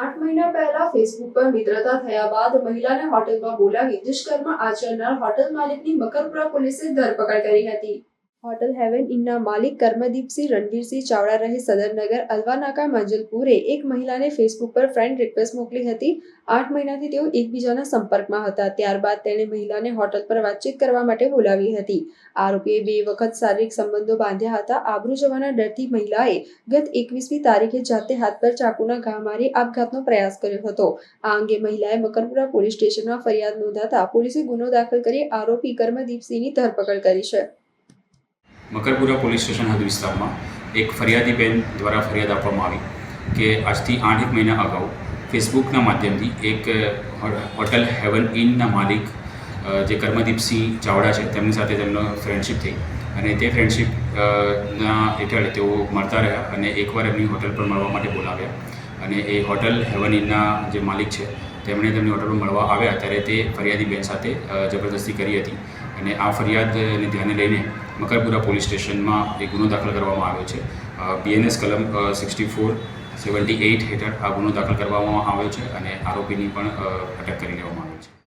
આઠ મહિના પહેલા ફેસબુક પર મિત્રતા થયા બાદ મહિલાને હોટેલમાં બોલાવી દુષ્કર્મ આચરનાર હોટલ માલિકની મકરપુરા પોલીસે ધરપકડ કરી હતી. હોટલ હેવન ઇનના માલિક કર્મદીપસિંહ રણવીરસિંહ ચાવડા રહે સદરનગર, અલવાનાકા, મંજલપુરે. એક મહિલાને ફેસબુક પર ફ્રેન્ડ રિક્વેસ્ટ મોકલી હતી. આઠ મહિનાથી તેઓ એકબીજાના સંપર્કમાં હતા. ત્યારબાદ તેણે મહિલાને હોટલ પર વાતચીત કરવા માટે બોલાવી હતી. આરોપીએ બે વખત શારીરિક સંબંધો બાંધ્યા હતા. આબરૂ જવાના ડરથી મહિલાએ ગત એકવીસમી તારીખે જાતે હાથ પર ચાકુના ઘા મારી આપઘાતનો પ્રયાસ કર્યો હતો. આ અંગે મહિલાએ મકરપુરા પોલીસ સ્ટેશનમાં ફરિયાદ નોંધાતા પોલીસે ગુનો દાખલ કરી આરોપી કર્મદીપસિંહની ધરપકડ કરી છે. મકરપુરા પોલીસ સ્ટેશન હદ વિસ્તારમાં એક ફરિયાદી બેન દ્વારા ફરિયાદ આપવામાં આવી કે આજથી આઠ એક મહિના અગાઉ ફેસબુકના માધ્યમથી એક હોટલ હેવન ઇનના માલિક જે કર્મદીપસિંહ ચાવડા છે, તેમની સાથે તેમનો ફ્રેન્ડશિપ થઈ અને તે ફ્રેન્ડશિપ ના હેઠળ તેઓ મળતા રહ્યા અને એકવાર એમની હોટલ પર મળવા માટે બોલાવ્યા અને એ હોટલ હેવન ઇનના જે માલિક છે, તેમણે તેમની હોટલ મળવા આવ્યા ત્યારે તે ફરિયાદી બેન સાથે જબરદસ્તી કરી હતી અને આ ફરિયાદને ધ્યાને લઈને મકરપુરા પોલીસ સ્ટેશનમાં એક ગુનો દાખલ કરવામાં આવ્યો છે. બીએનએસ કલમ સિક્સટી ફોર સેવન્ટી એઇટ હેઠળ આ ગુનો દાખલ કરવામાં આવ્યો છે અને આરોપીની પણ અટક કરી લેવામાં આવી છે.